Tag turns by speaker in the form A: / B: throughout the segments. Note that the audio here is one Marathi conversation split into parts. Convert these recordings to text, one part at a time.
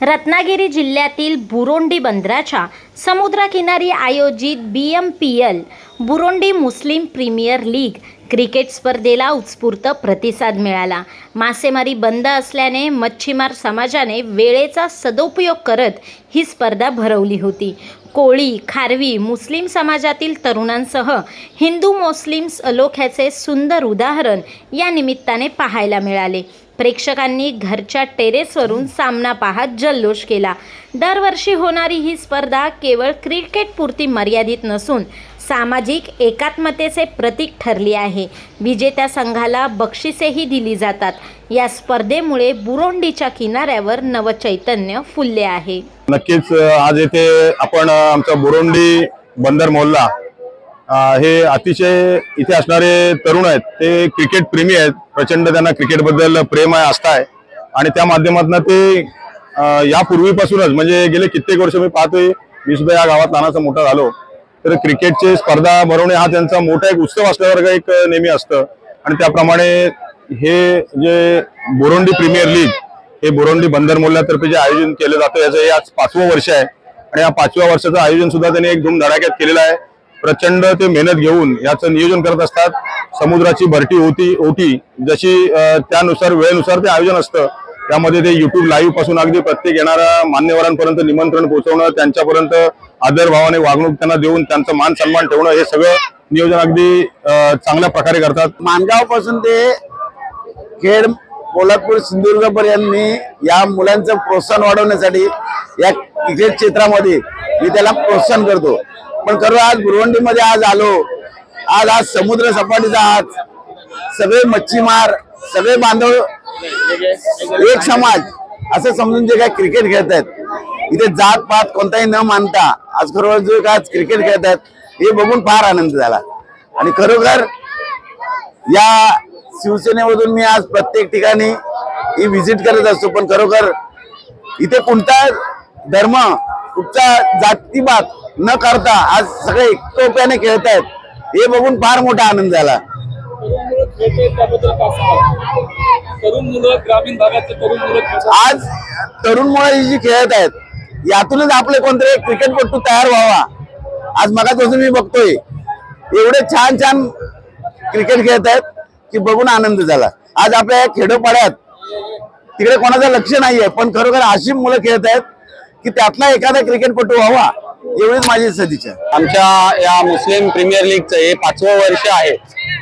A: रत्नागिरी जिल्ह्यातील बुरोंडी बंदराच्या समुद्रकिनारी आयोजित B M P L Burondi Muslim premier league cricket स्पर्धेला उत्स्फूर्त प्रतिसाद मिळाला. मासेमारी बंद असल्याने मच्छीमार समाजाने वेळेचा सदुपयोग करत ही स्पर्धा भरवली होती. कोळी खारवी मुस्लिम समाजातील तरुणांसह हिंदू मुस्लिम्स अलोख्याचे सुंदर उदाहरण या निमित्ताने पाहायला मिळाले. प्रेक्षकांनी घरच्या टेरेसवरून सामना पाहत जल्लोष केला. दरवर्षी होणारी ही स्पर्धा केवळ क्रिकेटपुरती मर्यादित नसून सामाजिक एकात्मतेचे प्रतीक ठरली आहे. विजेत्या संघाला बक्षिसेही दिली जातात. या स्पर्धेमुळे बुरोंडीच्या किनाऱ्यावर नवचैतन्य फुलले आहे.
B: नक्कीच आज येथे आपण आमचा बुरोंडी बंदर मोहल्ला हे अतिशय इथे असणारे तरुण आहेत. ते क्रिकेट प्रेमी आहेत. प्रचंड त्यांना क्रिकेटबद्दल प्रेम आहे आस्था आहे. आणि त्या माध्यमातून ते यापूर्वीपासूनच म्हणजे गेले कित्येक वर्ष मी पाहतोय मी सुद्धा या गावात लहानाचा मोठा झालो. तर क्रिकेटचे स्पर्धा भरवणे हा त्यांचा मोठा एक उत्सव असल्यासारखं एक नेहमी असतं. आणि त्याप्रमाणे हे जे बोरोंडी प्रीमियर लीग हे बोरोंडी बंदर मोल्यातर्फे जे आयोजन केलं जातं याचं हे आज पाचवं वर्ष आहे. आणि या पाचव्या वर्षाचं आयोजन सुद्धा त्यांनी एक धूमधडाक्यात केलेलं आहे. प्रचंड ते मेहनत घेऊन याचं नियोजन करत असतात. समुद्राची भरती होती ओटी जशी त्यानुसार वेळेनुसार ते आयोजन असतं. त्यामध्ये ते युट्यूब लाईव्हपासून अगदी प्रत्येक येणाऱ्या मान्यवरांपर्यंत निमंत्रण पोहोचवणं त्यांच्यापर्यंत आदरभावाने वागणूक त्यांना देऊन त्यांचा मान सन्मान ठेवणं हे सगळं नियोजन अगदी चांगल्या प्रकारे करतात.
C: मानगावपासून ते खेड कोल्हापूर सिंधुदुर्ग पर्यंत या मुलांचं प्रोत्साहन वाढवण्यासाठी या क्रिकेट क्षेत्रामध्ये मी त्याला प्रोत्साहन करतो. पण खरं आज बुरवंडीमध्ये आज आलो. आज आज समुद्र सपाटीचा आज. सगळे मच्छीमार सगळे बांधव एक समाज असं समजून जे काय क्रिकेट खेळत आहेत. इथे जात पात कोणताही न मानता आज खरोखर जो काय आज क्रिकेट खेळत आहेत हे बघून फार आनंद झाला. आणि खरोखर या शिवसेनेमधून मी आज प्रत्येक ठिकाणी ही व्हिजिट करत असतो पण खरोखर इथे कोणता धर्म कुठचा जातीपात न करता आज सगळे एकटोप्याने खेळत आहेत. हे बघून फार मोठा आनंद झाला. आज तरुण मुलं ही जी खेळत आहेत यातूनच आपले कोणतरी एक क्रिकेटपटू तयार व्हावा. आज मगापासून मी बघतोय एवढे छान छान क्रिकेट खेळत आहेत की बघून आनंद झाला. आज आपल्या खेडोपाड्यात तिकडे कोणाचं लक्ष नाहीये पण खरोखर अशी मुलं खेळत आहेत की त्यातला एखादा क्रिकेटपटू व्हावा. एवढीच माझी सदिच्छा
D: आमच्या या मुस्लिम प्रीमियर लीगचं हे पाचवं वर्ष आहे.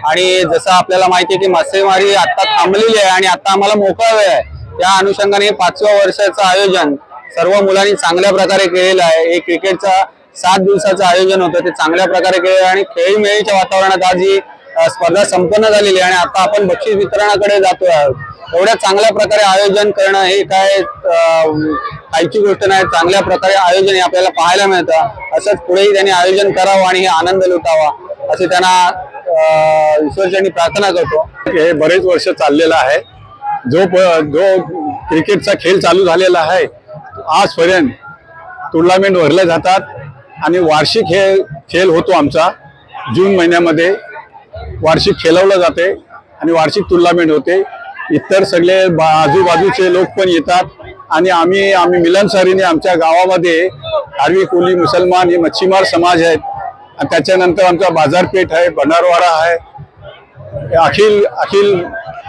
D: आणि जसं आपल्याला माहिती आहे की मासेमारी आता थांबलेली आहे आणि आता आम्हाला मोकळा वेळ आहे. त्या अनुषंगाने हे पाचव्या वर्षाचं आयोजन सर्व मुलांनी चांगल्या प्रकारे केलेलं आहे. हे क्रिकेटचा सात दिवसाचं आयोजन होतं ते चांगल्या प्रकारे केलेलं आहे. आणि खेळीमेळीच्या वातावरणात आज ही स्पर्धा संपन्न झालेली आहे आणि आता आपण बक्षीस वितरणाकडे जातो आहोत. एवढ्या चांगल्या प्रकारे आयोजन करणं हे काय काहीची गोष्ट नाही चांगल्या प्रकारे आयोजन हे आपल्याला पाहायला मिळतं. असंच पुढेही त्यांनी आयोजन करावं आणि हे आनंद लुटावा असे त्यांना अ, ईश्वरचरणी प्रार्थना करतो.
B: हे बरेच वर्ष चाललेलं आहे. जो प- जो क्रिकेटचा खेळ चालू झालेला आहे आजपर्यंत टुर्नामेंट भरले जातात आणि वार्षिक हे खेळ होतो आमचा जून महिन्यामध्ये. वार्षिक खेळवलं जाते आणि वार्षिक टुर्नामेंट होते. इतर सगळे बा- आजूबाजूचे लोक पण येतात. आणि आम्ही आम्ही मिलनसारीने आमच्या गावामध्ये आरवी कोली मुसलमान हे मच्छीमार समाज आहेत. आणि त्याच्यानंतर आमचा बाजारपेठ आहे भंडारवाडा आहे. अखिल अखिल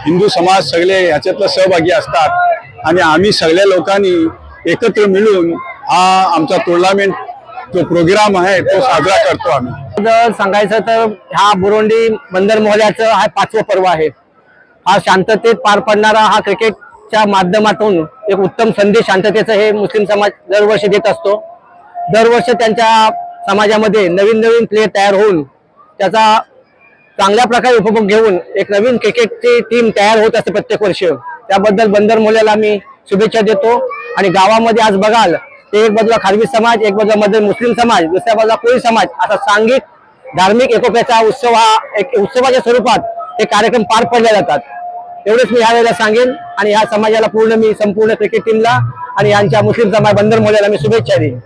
B: हिंदू समाज सगळे ह्याच्यातलं सहभागी असतात. आणि आम्ही सगळ्या लोकांनी एकत्र मिळून हा आमचा टुर्नामेंट जो प्रोग्राम आहे तो साजरा करतो आम्ही.
E: जर सांगायचं तर ह्या बुरोंडी बंदर मोहल्याचं हा पाचवं पर्व आहे. हा शांततेत पार पडणारा हा क्रिकेटच्या माध्यमातून एक उत्तम संदेश शांततेचं हे मुस्लिम समाज दरवर्षी देत असतो. दरवर्षी त्यांच्या समाजामध्ये नवीन नवीन प्लेयर तयार होऊन त्याचा चांगल्या प्रकारे उपभोग घेऊन एक नवीन क्रिकेटची टीम तयार होत असते प्रत्येक वर्ष. त्याबद्दल बंदर मोहल्याला मी शुभेच्छा देतो. आणि गावामध्ये आज बघाल ते एक बाजूला खारवी समाज एक बाजूला मध्ये मुस्लिम समाज दुसऱ्या बाजूला कोळी समाज. असा सांघिक धार्मिक एकोप्याचा उत्सव हा एक उत्सवाच्या स्वरूपात हे कार्यक्रम पार पडले जातात. एवढेच मी ह्यावेळेला सांगेन आणि ह्या समाजाला पूर्ण मी संपूर्ण क्रिकेट टीमला आणि यांच्या मुस्लिम समाज बंदर मोहल्याला मी शुभेच्छा देईन.